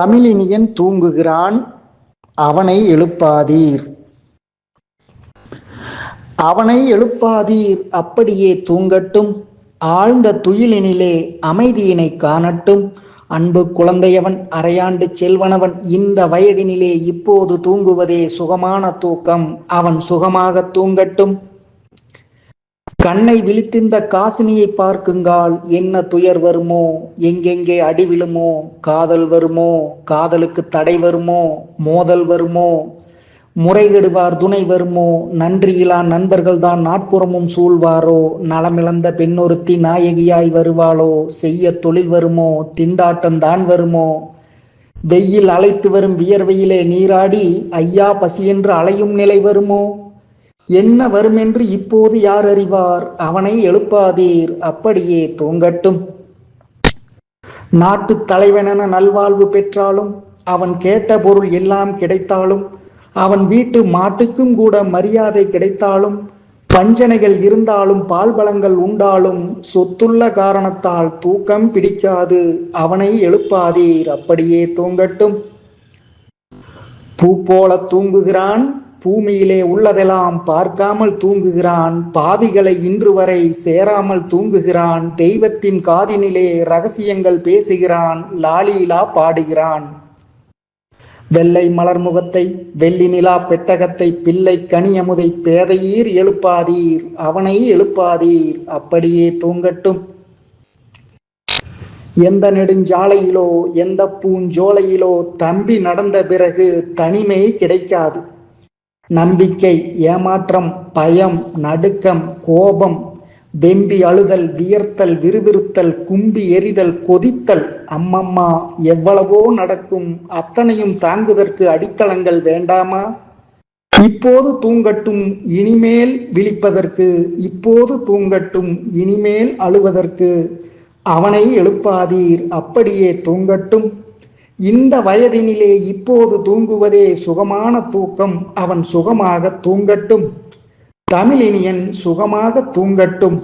தமிழினியன் தூங்குகிறான் அவனை எழுப்பாதீர். அவனை எழுப்பாதீர் அப்படியே தூங்கட்டும். ஆழ்ந்த துயிலினிலே அமைதியினை காணட்டும். அன்பு குழந்தையவன் அரையாண்டு செல்வனவன் இந்த வயதினிலே இப்போது தூங்குவதே சுகமான தூக்கம். அவன் சுகமாக தூங்கட்டும். கண்ணை விழித்திருந்த காசினியை பார்க்குங்கால் என்ன துயர் வருமோ? எங்கெங்கே அடி விழுமோ? காதல் வருமோ? காதலுக்கு தடை வருமோ? மோதல் வருமோ? முறைகெடுவார் துணை வருமோ? நன்றியிலா நண்பர்கள்தான் நாட்புறமும் சூழ்வாரோ? நலமிழந்த பெண்ணொருத்தி நாயகியாய் வருவாளோ? செய்ய தொழில் வருமோ? திண்டாட்டம் தான் வருமோ? வெயில் அழைத்து வரும் வியர்வையிலே நீராடி ஐயா பசியென்று அலையும் நிலை வருமோ? என்ன வருமென்று இப்போது யார் அறிவார்? அவனை எழுப்பாதீர். அப்படியே தூங்கட்டும். நாட்டு தலைவனென நல்வாழ்வு பெற்றாலும் அவன் கேட்ட பொருள் எல்லாம் கிடைத்தாலும் அவன் வீட்டு மாட்டுக்கும் கூட மரியாதை கிடைத்தாலும் பஞ்சனைகள் இருந்தாலும் பால் பழங்கள் உண்டாலும் சொத்துள்ள காரணத்தால் தூக்கம் பிடிக்காது. அவனை எழுப்பாதீர். அப்படியே தூங்கட்டும். பூ போல தூங்குகிறான். பூமியிலே உள்ளதெல்லாம் பார்க்காமல் தூங்குகிறான். பாவிகளை இன்று வரை சேராமல் தூங்குகிறான். தெய்வத்தின் காதினிலே ரகசியங்கள் பேசுகிறான். லாலீலா பாடுகிறான். வெள்ளை மலர் முகத்தை வெள்ளி நிலா பெட்டகத்தை பிள்ளை கனியமுதை பேதையீர் எழுப்பாதீர். அவனை எழுப்பாதீர். அப்படியே தூங்கட்டும். எந்த நெடுஞ்சாலையிலோ எந்த பூஞ்சோலையிலோ தம்பி நடந்த பிறகு தனிமை கிடைக்காது. நம்பிக்கை ஏமாற்றம் பயம் நடுக்கம் கோபம் வெம்பி அழுதல் வியர்த்தல் விறுவிறுத்தல் கும்பி எரிதல் கொதித்தல். அம்மம்மா எவ்வளவோ நடக்கும் அத்தனையும் தாங்குதற்கு அடித்தளங்கள் வேண்டாமா? இப்போது தூங்கட்டும் இனிமேல் விழிப்பதற்கு இப்போது தூங்கட்டும் இனிமேல் அழுவதற்கு. அவனை எழுப்பாதீர் அப்படியே தூங்கட்டும். இந்த வயதினிலே இப்போது தூங்குவதே சுகமான தூக்கம் அவன் சுகமாக தூங்கட்டும். தமிழினியன் சுகமாக தூங்கட்டும்.